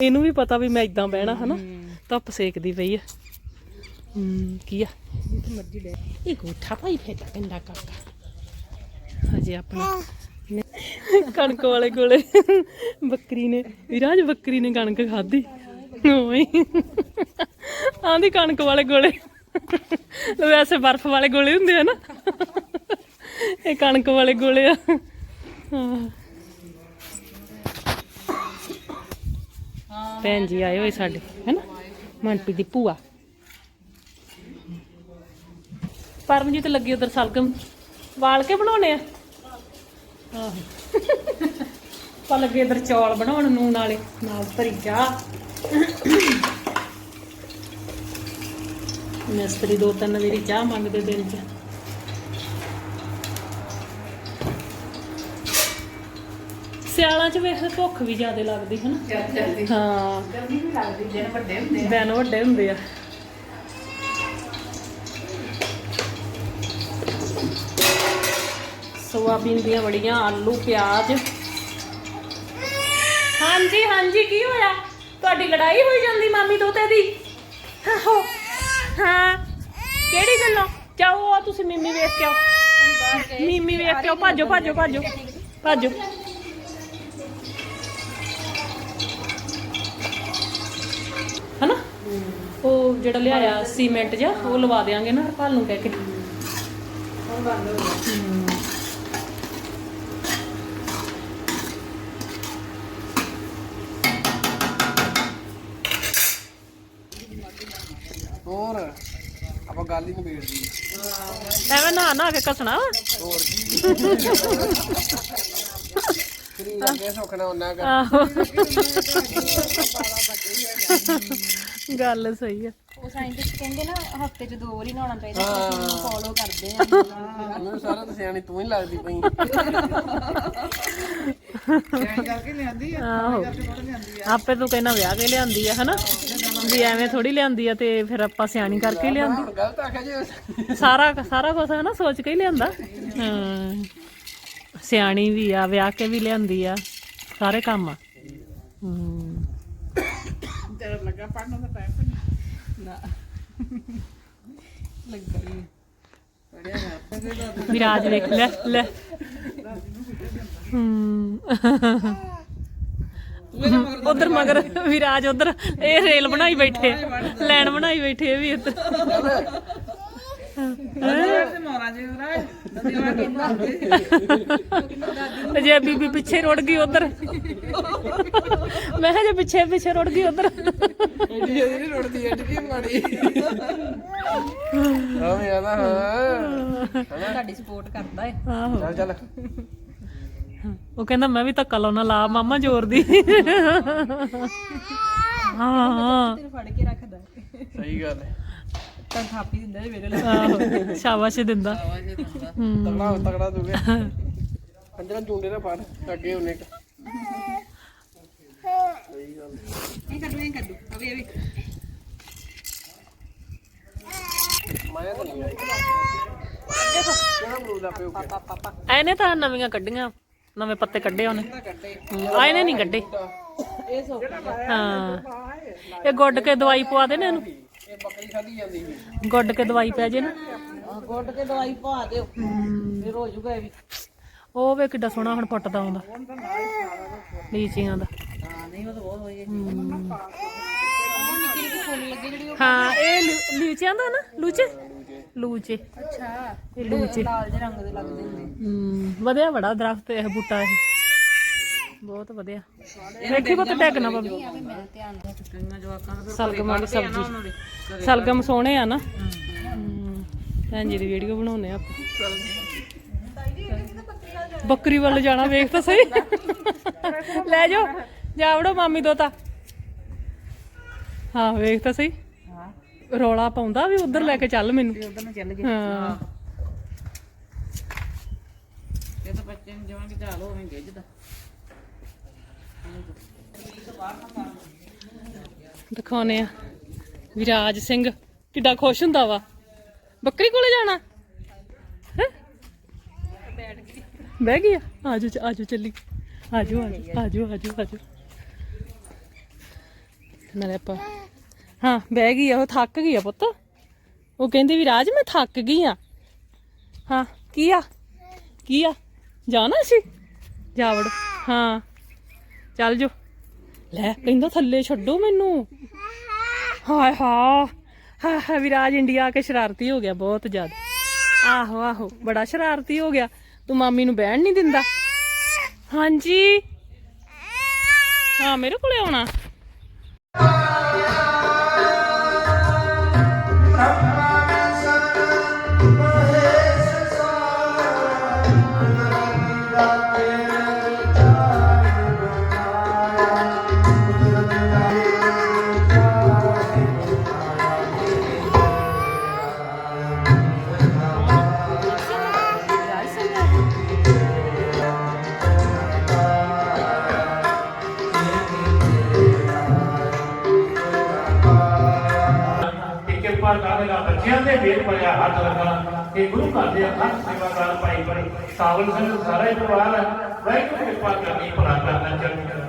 ਇਹਨੂੰ ਵੀ ਪਤਾ ਵੀ ਮੈਂ ਇਦਾਂ ਬਹਿਣਾ ਹਨਾ? ਧੁੱਪ ਸੇਕਦੀ ਪਈ ਆ। ਹੂੰ ਕੀ ਆ? ਮਰਜ਼ੀ ਲੈ ਇਹ ਗੋਠਾ ਭਾਈ ਫੇਟਾ ਕੰਡਾ ਕਾਕਾ। ਹਜੇ ਆਪਣਾ। ਕਣਕ ਵਾਲੇ ਕੋਲੇ ਬੱਕਰੀ ਨੇ ਵਿਰਾਜ ਬੱਕਰੀ ਨੇ ਕਣਕ ਖਾਧੀ। ਓਏ। ਆਂਦੀ ਕਣਕ ਵਾਲੇ ਗੋਲੇ ਵੈਸੇ ਬਰਫ਼ ਵਾਲੇ ਗੋਲੇ ਹੁੰਦੇ ਆ ਨਾ। ਇਹ ਕਣਕ ਵਾਲੇ ਗੋਲੇ ਆ। ਹਾਂ। ਭੈਣ ਜੀ ਆਏ ਹੋਏ ਸਾਡੇ, ਹੈਨਾ? ਮਨਪੀ ਦੀ ਭੂਆ। ਪਰਮਜੀਤ ਲੱਗੀ ਉਧਰ ਸਲਗਮ। ਵਾਲ ਕੇ ਬਣਾਉਣੇ ਆ? ਆਹੋ। ਪਾ ਲੱਗੇ ਇਧਰ ਚੌਲ ਬਣਾਉਣ ਨੂੰ ਨਾਲੇ ਨਾਲ ਭਰੀ ਚਾਹ। ਮਿਸਤਰੀ ਦੋ ਤਿੰਨ ਵਾਰੀ ਚਾਹ ਮੰਗਦੇ ਦਿਨ ਚ। ਸਿਆਲਾਂ ਚ ਵੇਖ ਭੁੱਖ ਵੀ ਜ਼ਿਆਦਾ ਲੱਗਦੀ ਹੈ ਨਾ। ਹਾਂ। ਗਰਮੀ ਵੀ ਲੱਗਦੀ ਦਿਨ ਵੱਡੇ ਹੁੰਦੇ ਆ। ਦਿਨ ਵੱਡੇ ਹੁੰਦੇ ਆ। ਸੋਆਬੀਨ ਦੀਆਂ ਵੜੀਆਂ ਆਲੂ ਪਿਆਜ਼। ਹਾਂਜੀ ਹਾਂਜੀ ਕੀ ਹੋਇਆ? ਤੁਹਾਡੀ ਲੜਾਈ ਹੋਈ ਜਾਂਦੀ ਮਾਮੀ ਦੋਤੇ ਦੀ? ਆਹੋ ਹਾਂ। ਕਿਹੜੀ ਗੱਲੋਂ? ਜਾਓ ਆ ਤੁਸੀਂ ਮਿੰਮੀ ਵੇਖ ਕੇ ਆਓ। ਮਿੰਮੀ ਵੇਖ ਕੇ ਆਓ। ਭਾਜੋ ਭਾਜੋ ਭਾਜੋ। ਭਾਜੋ। ਉਹ ਜਿਹੜਾ ਲਿਆਇਆ ਸੀਮੈਂਟ ਜਿਹਾ ਉਹ ਲਵਾ ਦੇਾਂਗੇ ਨਾ ਹਰਪਾਲ ਨੂੰ ਕਹਿ ਕੇ। ਹੁਣ ਬੰਦ ਹੋ ਗਿਆ। ਹੋਰ ਆਪਾਂ ਗੱਲ ਹੀ ਨਿਬੇੜਦੀ ਐਵੇਂ ਨਾ ਨਾ ਕੇ ਕੱਸਣਾ ਹੋਰ ਕੀ। ਕਿੰਨੀ ਲੱਗੇ ਸੁਖਣਾ ਉਹਨਾਂ ਕਰ। ਆਹੋ। ਗੱਲ ਸਹੀ ਆ। ਉਹ ਸਾਇੰਟਿਸਟ ਕਹਿੰਦੇ ਨਾ ਹਫ਼ਤੇ 'ਚ ਦੋ ਵਾਰੀ ਨਹਾਉਣਾ ਚਾਹੀਦਾ ਹਾਂ। ਅਸੀਂ ਫੋਲੋ ਕਰਦੇ ਆ। ਮੈਨੂੰ ਸਾਰਾ ਤਾਂ ਸਿਆਣੀ ਤੂੰ ਹੀ ਲੱਗਦੀ ਪਈ। ਕਰਕੇ ਲਿਆਂਦੀ ਆ ਆਹੋ। ਆਪੇ ਤੂੰ ਕਹਿੰਦਾ ਵਿਆਹ ਕੇ ਲਿਆਂਦੀ ਆ ਹਨਾ? ਵੀ ਐਵੇਂ ਥੋੜੀ ਲਿਆਂਦੀ ਆ ਤੇ ਫਿਰ ਆਪਾਂ ਸਿਆਣੀ ਕਰਕੇ ਹੀ ਲਿਆਂਦੀ। ਹੁਣ ਗਲਤ ਆਖਿਆ ਜੇ। ਸਾਰਾ ਸਾਰਾ ਕੁਝ ਹੈ ਨਾ ਸੋਚ ਕੇ ਹੀ ਲਿਆਂਦਾ। ਹਾਂ। ਸਿਆਣੀ ਵੀ ਆ ਵਿਆਹ ਕੇ ਵੀ ਲਿਆਂਦੀ ਆ। ਸਾਰੇ ਕੰਮ ਆ। ਹੂੰ। ਤੇਰਾ ਲੱਗਾ ਪੜਨ ਦਾ ਲੱਗਾ ਵਿਰਾਜ ਦੇਖ ਲੈ ਲੈ। ਹੂੰ। ਉਧਰ ਮਗਰ, ਵਿਰਾਜ ਉਧਰ, ਇਹ ਰੇਲ ਬਣਾਈ ਬੈਠੇ, ਲੈਣ ਬਣਾਈ ਬੈਠੇ ਇਹ ਵੀ ਇੱਧਰ ਤੇ ਮੋਰਾ ਜੀ ਰਾਜ ਨਦੀ ਵਾਰ ਕਿੰਨਾ ਤੇ ਜੇ ਬੀਬੀ ਪਿੱਛੇ ਰੁੜ ਗਈ ਉਧਰ। ਮੈਂ ਕਿਹਾ ਜੇ ਪਿੱਛੇ ਪਿੱਛੇ ਰੁੜ ਗਈ ਉਧਰ। ਐਡੀ ਐਡੀ ਨਹੀਂ ਰੁੜਦੀ ਐਡੀ ਕੀ ਮਾੜੀ ਆਵੇਂ ਆਦਾ ਹਾਂ ਤੁਹਾਡੀ ਸਪੋਰਟ ਕਰਦਾ ਹੈ ਆਹੋ। ਚੱਲ ਚੱਲ। ਉਹ ਕਹਿੰਦਾ ਮੈਂ ਵੀ ਧੱਕਾ ਲਾਉਣਾ ਲਾ ਮਾਮਾ ਜ਼ੋਰ ਦੀ। ਹਾਂ ਹਾਂ। ਤੈਨੂੰ ਫੜ ਕੇ ਰੱਖਦਾ। ਸਹੀ ਗੱਲ ਹੈ। ਤਾਂ ਥਾਪੀ ਦਿੰਦਾ ਆਹੋ ਸ਼ਾਬਾਸ਼ ਦਿੰਦਾ। ਹੂੰ ਤਗੜਾ ਹੋ, ਤਗੜਾ ਤੂੰ ਅੰਜਰਾ ਚੁੰਡੇ ਨਾ ਫੜ ਅੱਗੇ ਉਹਨੇ ਕ ਇਹ ਕੱਢੂ ਇਹ ਕੱਢੂ। ਅਵੇ ਅਵੇ ਮਾਇਆ ਤਾਂ ਨਹੀਂ ਆਈ। ਕਿਹੜਾ ਅਮਰੂਦ ਆ ਪਿਓ ਪਾਪਾ ਪਾਪਾ ਐਨੇ ਤਾਂ ਨਵੀਆਂ ਕੱਢੀਆਂ ਨਵੇਂ ਪੱਤੇ ਕੱਢੇ ਉਹਨੇ। ਕੱਟੇ ਆਏ ਨੇ ਨਹੀਂ ਕੱਢੇ। ਇਹ ਸੋ ਹਾਂ। ਇਹ ਗੁੱਡ ਕੇ ਦਵਾਈ ਪਵਾ ਦੇ ਨੇ ਇਹਨੂੰ। ਇਹ ਬੱਕਰੀ ਖਾਧੀ ਜਾਂਦੀ ਸੀ ਗੁੱਡ ਕੇ ਦਵਾਈ ਪੈ ਜੇ ਨਾ। ਗੋਡ ਕੇ ਦਵਾਈ ਪਾ ਦਿਓ ਫਿਰ ਹੋ ਜੂਗਾ ਇਹ ਵੀ। ਉਹ ਵੇ ਕਿੱਡਾ ਸੋਹਣਾ ਹੁਣ ਫੁੱਟਦਾ ਆਉਂਦਾ ਲੀਚੀਆਂ ਦਾ। ਹਾਂ ਨਹੀਂ ਉਹ ਤਾਂ ਬਹੁਤ ਹੋਈ ਨਿੱਕੀ ਨਿੱਕੀ ਫੁੱਲ ਲੱਗੇ ਜਿਹੜੀ ਉਹ ਹਾਂ ਇਹ ਲੂ- ਲੀਚੀਆਂ ਦਾ ਨਾ ਲੂਚੇ? ਲੂਚੇ। ਅੱਛਾ ਇਹ ਲੂਚੇ। ਲਾਲ ਜਿਹੇ ਰੰਗ ਦੇ ਲੱਗਦੇ ਹੁੰਦੇ ਹਮ, ਵਧੀਆ ਬੜਾ ਦਰਖਤ ਇਹ ਬੂਟਾ ਇਹ। ਬਹੁਤ ਵਧੀਆ। ਵੇਖੀ ਪੁੱਤ ਟੈਗ ਨਾ ਪਵੇ ਦੇ। ਸਲਗਮ ਵਾਲੀ ਸਬਜ਼ੀ। ਸਲਗਮ ਸੋਹਣੇ ਆ ਨਾ। ਭੈਣ ਜੀ ਦੀ ਵੀਡੀਓ ਬਣਾਉਨੇ ਆ ਆਪਾਂ। ਬੱਕਰੀ ਵੱਲ ਜਾਣਾ ਵੇਖ ਤਾਂ ਸਹੀ। ਲੈ ਜਾਓ। ਜਾ ਵੜੋ ਮਾਮੀ ਦੋਤਾ। ਹਾਂ ਵੇਖ ਤਾਂ ਸਹੀ। ਹਾਂ। ਰੌਲਾ ਪਾਉਂਦਾ ਵੀ ਉਧਰ ਲੈ ਕੇ ਚੱਲ ਮੈਨੂੰ। ਉਧਰ ਨੂੰ ਚੱਲ ਗਏ। ਹਾਂ। ਇਹ ਤਾਂ ਬੱਚੇ ਨੂੰ ਜਵਾਂ ਕਿ ਚਾਲ ਹੋਵੇਂ ਗਿੱਜਦਾ ਦਿਖਾਉਨੇ ਆ। ਵਿਰਾਜ ਸਿੰਘ, ਕਿੱਡਾ ਖੁਸ਼ ਹੁੰਦਾ ਵਾ। ਬੱਕਰੀ ਕੋਲੇ ਜਾਣਾ? ਹੈ? ਬਹਿ ਗਈ ਆ। ਆਜੋ ਆਜੋ ਚੱਲੀ। ਆਜੋ ਆਜੋ ਆਜੋ ਆਜੋ ਆਜੋ। ਨਾਲੇ ਆਪਾਂ ਹਾਂ, ਬਹਿ ਗਈ ਆ, ਉਹ ਥੱਕ ਗਈ ਆ ਪੁੱਤ। ਉਹ ਕਹਿੰਦੀ ਵੀ ਰਾਜ ਮੈਂ ਥੱਕ ਗਈ ਆ। ਹਾਂ, ਕੀ ਆ? ਕੀ ਆ? ਜਾਣਾ ਸੀ? ਜਾ ਵੜੋ ਹਾਂ। ਚੱਲ ਜੋ। ਲੈ, ਕਹਿੰਦਾ ਥੱਲੇ ਛੱਡੋ ਮੈਨੂੰ। ਹਾਏ ਹਾ ਹਾ ਹਾ ਵਿਰਾਜ, ਇੰਡੀਆ ਆ ਕੇ ਸ਼ਰਾਰਤੀ ਹੋ ਗਿਆ ਬਹੁਤ ਜ਼ਿਆਦਾ। ਆਹੋ ਆਹੋ, ਬੜਾ ਸ਼ਰਾਰਤੀ ਹੋ ਗਿਆ। ਤੂੰ ਮਾਮੀ ਨੂੰ ਬਹਿਣ ਨਹੀਂ ਦਿੰਦਾ। ਹਾਂਜੀ। ਹਾਂ, ਮੇਰੇ ਕੋਲੇ ਆਉਣਾ। ਕਰੇਗਾ ਬੱਚਿਆਂ ਦੇ ਹੱਥ ਰੱਖਣਾ ਕਿ ਗੁਰੂ ਘਰ ਦੇ ਹੱਥ ਸੇਵਾਦਾਰ ਭਾਈ ਭਾਈ ਸਾਵਲ ਸਿੰਘ ਸਾਰਾ ਹੀ ਪਰਿਵਾਰ ਹੈ ਵਾਹਿਗੁਰੂ ਕਿਰਪਾ ਕਰਨੀ, ਭਲਾ ਕਰਨਾ ਚੜ੍ਹਦੀ